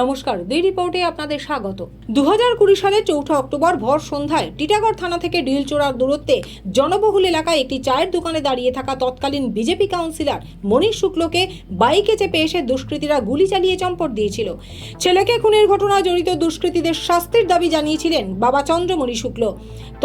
নমস্কার দি রিপোর্টে আপনাদের স্বাগত। দু হাজার কুড়ি সালে চৌঠা অক্টোবর ভর সন্ধ্যায় টিটাগড় থানা থেকে ডিলচোড়ার দূরত্বে জনবহুল এলাকায় একটি চায়ের দোকানে দাঁড়িয়ে থাকা তৎকালীন বিজেপি কাউন্সিলর মনীষ শুক্লকে বাইকে চেপে এসে দুষ্কৃতীরা গুলি চালিয়ে চম্পট দিয়েছিল। ছেলেকে খুনের ঘটনায় জড়িত দুষ্কৃতীদের শাস্তির দাবি জানিয়েছিলেন বাবা চন্দ্রমণি শুক্ল।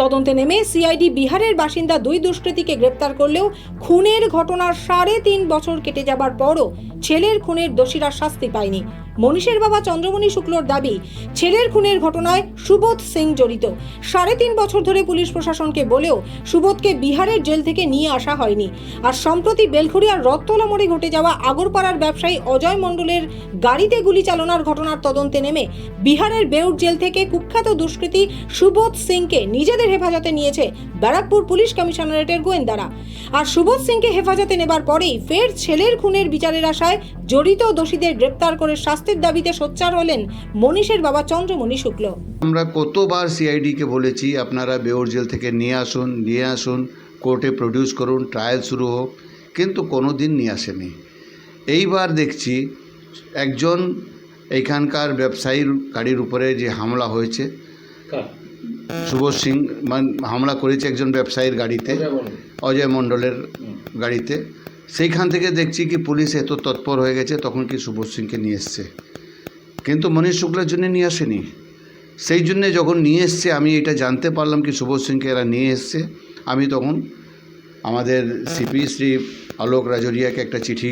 তদন্তে নেমে সিআইডি বিহারের বাসিন্দা দুই দুষ্কৃতীকে গ্রেপ্তার করলেও খুনের ঘটনার সাড়ে তিন বছর কেটে যাবার পরও ছেলের খুনের দোষীরা শাস্তি পায়নি। মনীষের বাবা চন্দ্রমণি শুক্লর দাবি, ছেলের খুনের ঘটনায় সুবোধ সিং জড়িত। সাড়ে তিন বছর ধরে পুলিশ প্রশাসনকে বলেও সুবোধকে বিহারের জেল থেকে নিয়ে আসা হয়নি। আর সম্প্রতি বেলঘড়িয়ার রথতলা মোড়ে ঘটে যাওয়া আগরপাড়ার ব্যবসায়ী অজয় মণ্ডলের গাড়িতে গুলি চালনার ঘটনার তদন্তে নেমে বিহারের বেউর জেল থেকে কুখ্যাত দুষ্কৃতী সুবোধ সিংকে নিজেদের হেফাজতে নিয়েছে ব্যারাকপুর পুলিশ কমিশনারেটের গোয়েন্দারা। আর সুবোধ সিংকে হেফাজতে নেবার পরেই ফের ছেলের খুনের বিচারের আশায় জড়িত দোষীদের গ্রেপ্তার করে শাস্তির দাবিতে সোচ্চার হলেন মনীষের বাবা চন্দ্রমণি শুক্ল। আমরা কতবার সিআইডিকে বলেছি আপনারা বেওর জেল থেকে নিয়ে আসুন নিয়ে আসুন কোর্টে প্রডিউস করুন ট্রায়াল শুরু হোক কিন্তু কোনো দিন নিয়ে আসেনি। এইবার দেখছি একজন এইখানকার ব্যবসায়ীর গাড়ির উপরে যে হামলা হয়েছে শুভ সিং মান হামলা করেছে একজন ব্যবসায়ীর গাড়িতে অজয় মণ্ডলের গাড়িতে। সেইখান থেকে দেখছি কি পুলিশ এত তৎপর হয়ে গেছে, তখন কি সুবোধ সিংকে নিয়ে এসছে। কিন্তু মনীষ শুক্লার জন্যে নিয়ে আসেনি। সেই জন্যে যখন নিয়ে এসছে, আমি এটা জানতে পারলাম কি সুবোধ সিংকে এরা নিয়ে এসছে। আমি তখন আমাদের সিপি শ্রী আলোক রাজরিয়াকে একটা চিঠি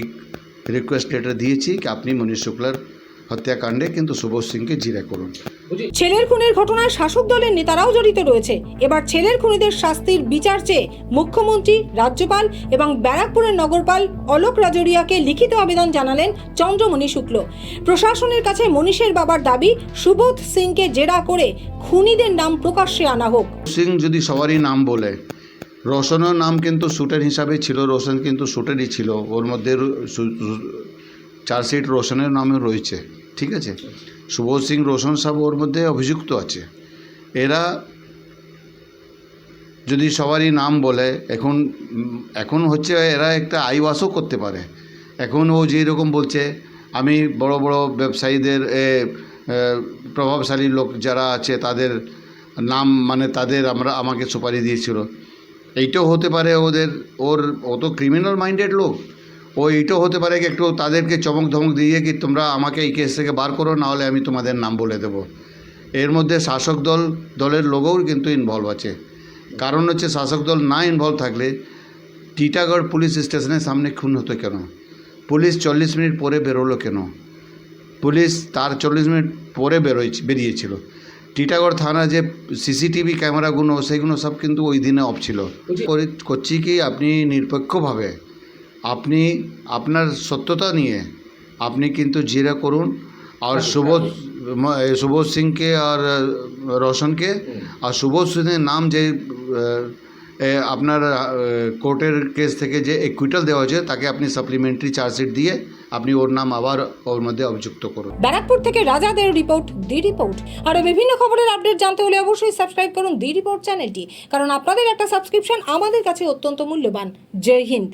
রিকোয়েস্ট লেটার দিয়েছি, কি আপনি মনীষ শুক্লার হত্যাকাণ্ডে কিন্তু সুবোধ সিংকে জিরা করুন। ছেলের খুনের ঘটনায় শাসক দলের নেতারাও জড়িত রয়েছে। এবার ছেলের খুনিদের শাস্তির বিচার চেয়ে মুখ্যমন্ত্রী রাজ্যপাল এবং ব্যারাকপুরের নগরপাল অলোক রাজরিয়াকে লিখিত আবেদন জানালেন চন্দ্রমণি শুক্ল। প্রশাসনের কাছে মনীষের বাবার দাবি সুবোধ সিংকে জেরা করে খুনিদের নাম প্রকাশ্যে আনা হোক। সিং যদি সবারই নাম বলে রোশনের নাম কিন্তু শুটার হিসাবে ছিল রোশন কিন্তু শুটারই ছিল। ওর মধ্যে চার্জশিট রোশনের নামে রয়েছে, ঠিক আছে? সুবোধ সিং রোশন সব ওর মধ্যে অভিযুক্ত আছে। এরা যদি সবারই নাম বলে, এখন এখন হচ্ছে এরা একটা আইওয়াসও করতে পারে। এখন ও যেই রকম বলছে, আমি বড় বড় ব্যবসায়ীদের প্রভাবশালী লোক যারা আছে, তাদের নাম মানে তাদের আমরা, আমাকে সুপারি দিয়েছিল। এইটাও হতে পারে ওদের, ওর, ও তো ক্রিমিনাল মাইন্ডেড লোক। ও এইটাও হতে পারে কি একটু তাদেরকে চমক ধমক দিয়ে কি তোমরা আমাকে এই কেস থেকে বার করো নাহলে আমি তোমাদের নাম বলে দেবো। এর মধ্যে শাসক দল দলের লোকও কিন্তু ইনভলভ আছে। কারণ হচ্ছে শাসক দল না ইনভলভ থাকলে টিটাগড় পুলিশ স্টেশনের সামনে খুন হতো কেন? পুলিশ চল্লিশ মিনিট পরে বেরোলো কেন? পুলিশ তার চল্লিশ মিনিট পরে বেরোয় বেরিয়েছিল। টিটাগড় থানা যে সিসিটিভি ক্যামেরাগুলো সেগুলো সব কিন্তু ওই দিনে অফ ছিল। করে- করছি কি আপনি নিরপেক্ষভাবে আপনি আপনার সত্যতা নিয়ে আপনি কিন্তু জিরা করুন আর সুবোধ ম- সুবোধ সিংকে আর রোশনকে আর সুবোধ সিংয়ের নাম যে আপনার কোর্টের কেস থেকে যে একুইটাল দেওয়া হয়েছে তাকে আপনি সাপ্লিমেন্টারি চার্জশিট দিয়ে আপনি ওর নাম আবার ওর মধ্যে অভিযুক্ত করুন। ব্যারাকপুর থেকে রাজাদের রিপোর্ট দি রিপোর্ট আরও বিভিন্ন খবরের আপডেট জানতে হলে অবশ্যই সাবস্ক্রাইব করুন দি রিপোর্ট চ্যানেলটি কারণ আপনাদের একটা সাবস্ক্রিপশন আমাদের কাছে অত্যন্ত মূল্যবান। জয় হিন্দ।